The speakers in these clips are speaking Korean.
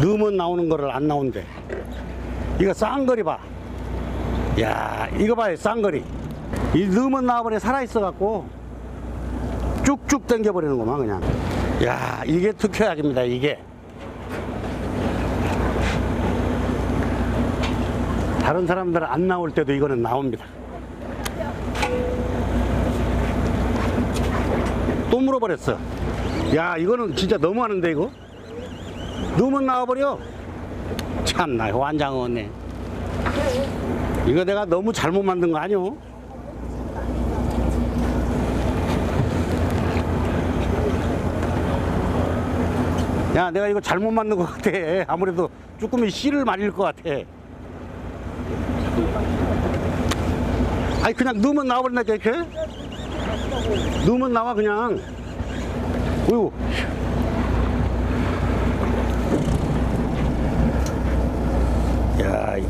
넣으면 나오는 거를 안 나온대. 이거 쌍거리 봐. 야, 이거 봐요, 쌍거리. 이 넣으면 나와버려 살아있어갖고 쭉쭉 당겨버리는구만, 그냥. 야, 이게 특효약입니다, 이게. 다른 사람들은 안 나올 때도 이거는 나옵니다. 또 물어버렸어. 야, 이거는 진짜 너무하는데, 이거? 넣으면 나와버려. 참나, 완장 없네. 이거 내가 너무 잘못 만든 거 아니오? 야, 내가 이거 잘못 만든 것 같아. 아무래도 쭈꾸미 씨를 말릴 것 같아. 아니, 그냥 넣으면 나와버린다니까, 이렇게? 넣으면 나와, 그냥. 어이구. 야, 이-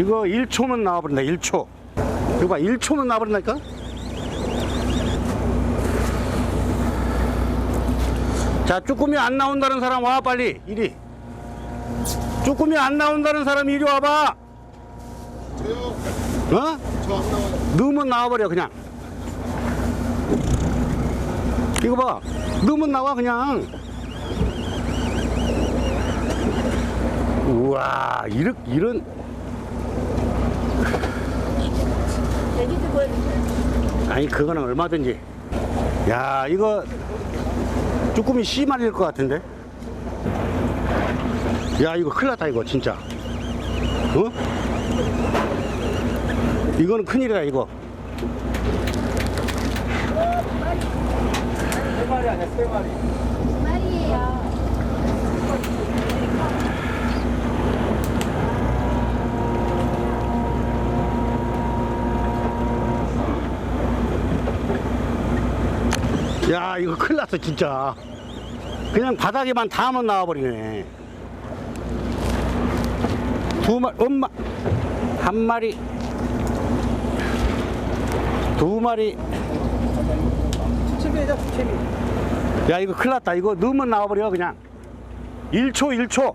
이거 1초면 나와버린다, 1초. 이거 봐, 1초면 나와버린다니까? 자, 쭈꾸미 안 나온다는 사람 와, 빨리. 이리. 쭈꾸미 안 나온다는 사람 이리 와봐. 어? 넣으면 나와버려, 그냥. 이거 봐. 넣으면 나와, 그냥. 우와, 이런, 이런. 아니, 그거는 얼마든지. 야, 이거 쭈꾸미 씨 말릴 것 같은데? 야, 이거 큰일 났다, 이거, 진짜. 어? 이거는 큰일이다, 이거. 두 마리예요. 야 이거 큰일 났어 진짜. 그냥 바닥에만 닿으면 나와버리네. 두 마리 엄마 한 마리. 두 마리. 야 이거 큰일 났다. 이거 넣으면 나와버려 그냥. 1초 1초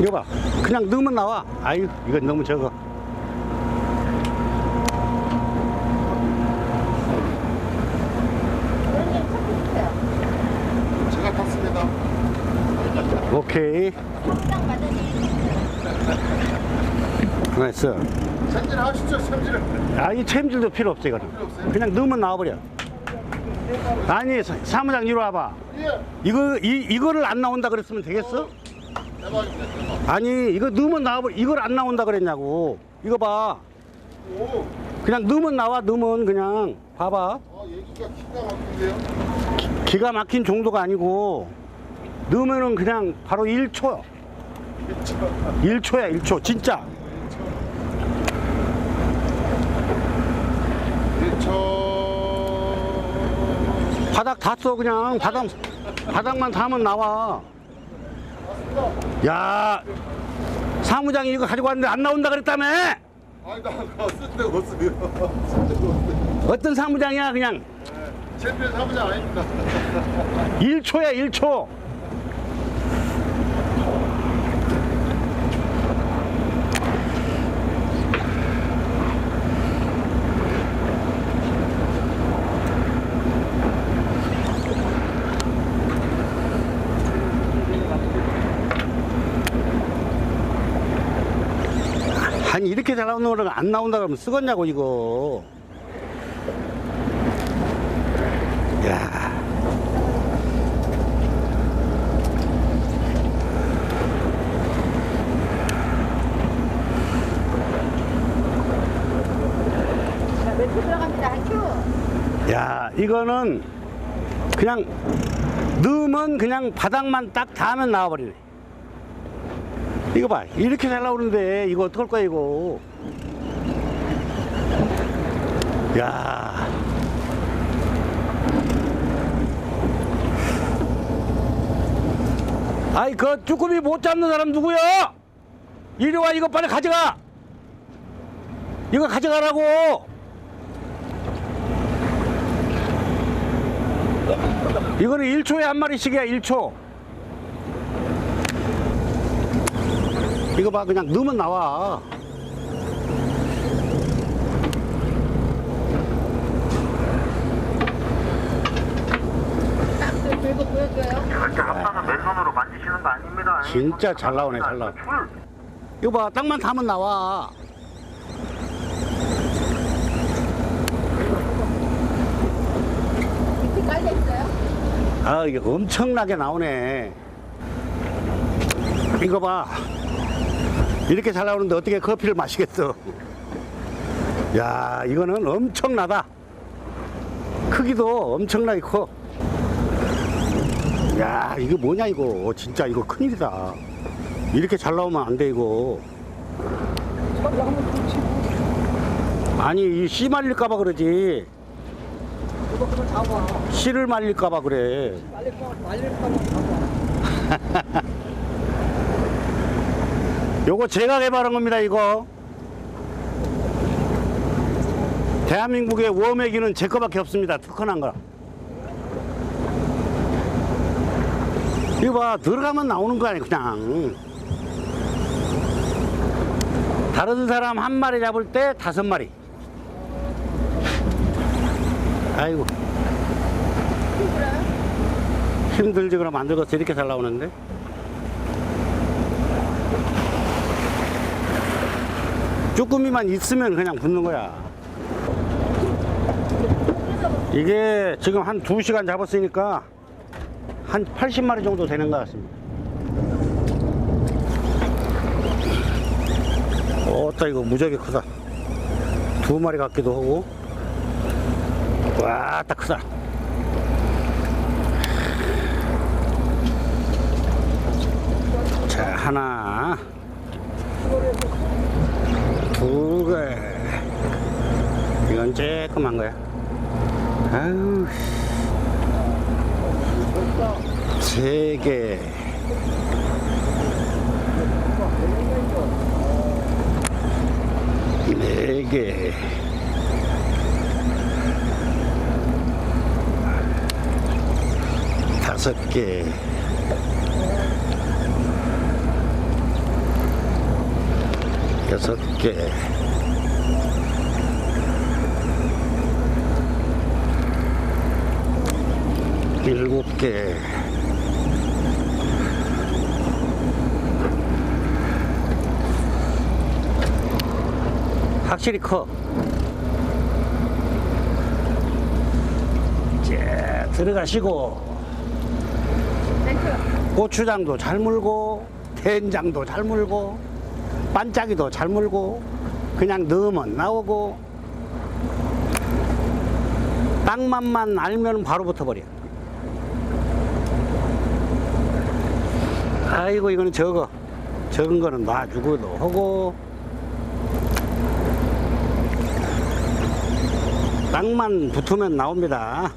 이거 봐. 그냥 넣으면 나와. 아유 이건 너무 적어. 제가 탔습니다. 오케이. 됐어. 챔질 하시죠, 챔질을. 아이 챔질도 필요 없어 이거는. 그냥 넣으면 나와버려. 아니 사- 사무장 이리 와봐. 예. 이거 이, 이거를 안 나온다 그랬으면 되겠어? 아니 이거 넣으면 나와버려 이걸 안 나온다 그랬냐고. 이거 봐. 오, 그냥 넣으면 나와 넣으면 그냥. 봐봐. 기가 막힌 정도가 아니고 넣으면은 그냥 바로 1초. 1초야 1초. 진짜. 저 바닥 닿았어 그냥. 바닥 바닥만 닿으면 나와 야 사무장이 이거 가지고 왔는데 안 나온다 그랬다며? 아니, 나, 나 쓸데가 없어요. 어떤 사무장이야 그냥? 챔피언 사무장 아닙니다. 1초야 1초 아니 이렇게 잘 나오는 거를 안 나온다 그러면 쓰겄냐고 이거 야. 야, 이거는 그냥 넣으면 그냥 바닥만 딱 닿으면 나와버리네. 이거 봐. 이렇게 잘 나오는데 이거 어떡할 거야, 이거. 야. 아이, 그 쭈꾸미 못 잡는 사람 누구야? 이리 와, 이거 빨리 가져가! 이거 가져가라고! 이거는 1초에 한 마리씩이야, 1초. 이거 봐, 그냥 넣으면 나와. 진짜 잘 나오네, 잘 나와. 줄. 이거 봐, 땅만 타면 나와. 아, 이게 엄청나게 나오네. 이거 봐. 이렇게 잘 나오는데 어떻게 커피를 마시겠어? 야, 이거는 엄청나다. 크기도 엄청나게 커. 야, 이거 뭐냐, 이거. 진짜 이거 큰일이다. 이렇게 잘 나오면 안 돼, 이거. 아니, 이씨 말릴까봐 그러지. 씨를 말릴까봐 그래. 요거 제가 개발한 겁니다, 이거. 대한민국의 웜액기는 제 거밖에 없습니다, 특허난 거. 이거 봐, 들어가면 나오는 거 아니야, 그냥. 다른 사람 한 마리 잡을 때 다섯 마리. 아이고. 힘들지 그럼 안 들어서 이렇게 잘 나오는데 쭈꾸미만 있으면 그냥 붙는 거야. 이게 지금 한 2시간 잡았으니까 한 80마리 정도 되는 것 같습니다. 어따 이거 무지하게 크다. 두 마리 같기도 하고. 와딱 크다. 자, 하나, 두 개. 쬐끔한 거야. 아유, 세 개. 네 개. 다섯 개. 여섯 개. 일곱 개. 확실히 커. 자, 들어가시고. 고추장도 잘 물고 된장도 잘 물고 반짝이도 잘 물고 그냥 넣으면 나오고 땅맛만 알면 바로 붙어버려 아이고 이거는 적어. 적은 거는 놔주고도 하고. 땅만 붙으면 나옵니다.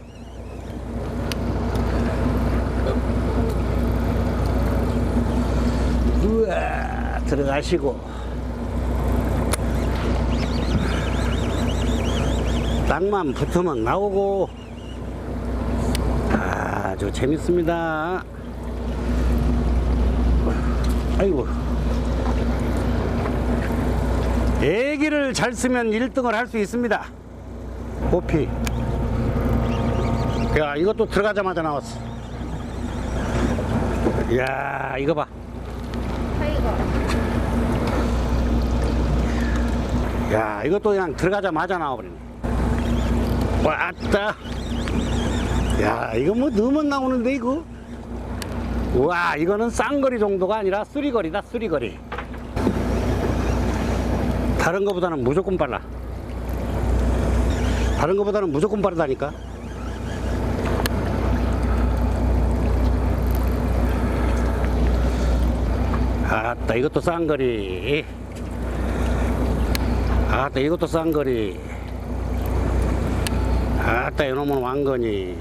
우와 들어가시고. 땅만 붙으면 나오고. 아주 재밌습니다 아이고 애기를 잘 쓰면 1등을 할 수 있습니다 호피 야 이것도 들어가자마자 나왔어 야 이거 봐. 야, 이것도 그냥 들어가자마자 나와버리네. 왔다. 야, 이거 뭐 넣으면 나오는데, 이거? 와, 이거는 쌍거리 정도가 아니라 쓰리거리다, 쓰리거리. 다른 거보다는 무조건 빨라. 다른 거보다는 무조건 빠르다니까. 아따, 이것도 쌍거리. 아따 이것도 싼 거리 아따 이놈은 왕거니